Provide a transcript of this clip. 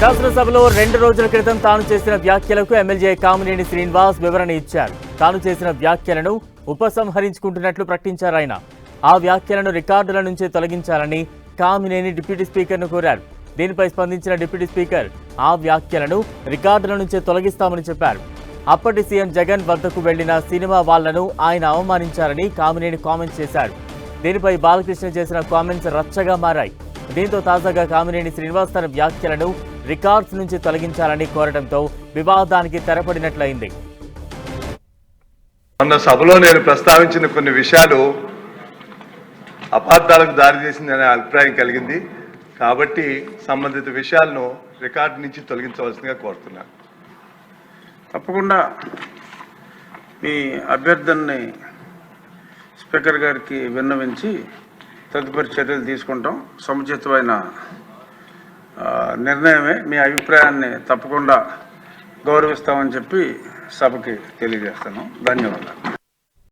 శాసనసభలో రెండు రోజుల క్రితం తాను చేసిన వ్యాఖ్యలకు ఎమ్మెల్యే కామినేని శ్రీనివాస్ వివరణ ఇచ్చారు. తాను చేసిన వ్యాఖ్యలను ఉపసంహరించుకుంటున్నట్లు ప్రకటించారు ఆయన. ఆ వ్యాఖ్యలను రికార్డుల నుంచి తొలగించాలని కామినేని డిప్యూటీ స్పీకర్ను కోరారు. దీనిపై స్పందించిన డిప్యూటీ స్పీకర్ ఆ వ్యాఖ్యలను రికార్డుల నుంచే తొలగిస్తామని చెప్పారు. అప్పటి సీఎం జగన్ వద్దకు వెళ్ళిన సినిమా వాళ్ళను ఆయన అవమానించారని కామినేని కామెంట్స్ చేశారు. దీనిపై బాలకృష్ణ చేసిన కామెంట్స్ రచ్చగా మారాయి. దీంతో తాజాగా కామినేని శ్రీనివాస్ తన వ్యాఖ్యలను రికార్డ్స్ నుంచి తొలగించాలని కోరడంతో వివాదానికి తెరపడినట్లయింది. మొన్న సభలో నేను ప్రస్తావించిన కొన్ని విషయాలు అపార్థాలకు దారితీసిందనే అభిప్రాయం కలిగింది. కాబట్టి సంబంధిత విషయాలను రికార్డు నుంచి తొలగించవలసిందిగా కోరుతున్నాను తప్పకుండా మీ అభ్యర్థనని స్పీకర్ గారికి విన్నవించి తదుపరి చర్యలు తీసుకుంటాం. సముచితమైన నిర్ణయమే. మీ అభిప్రాయాన్ని తప్పకుండా గౌరవిస్తామని చెప్పి సభకి తెలియజేస్తాను ధన్యవాదాలు.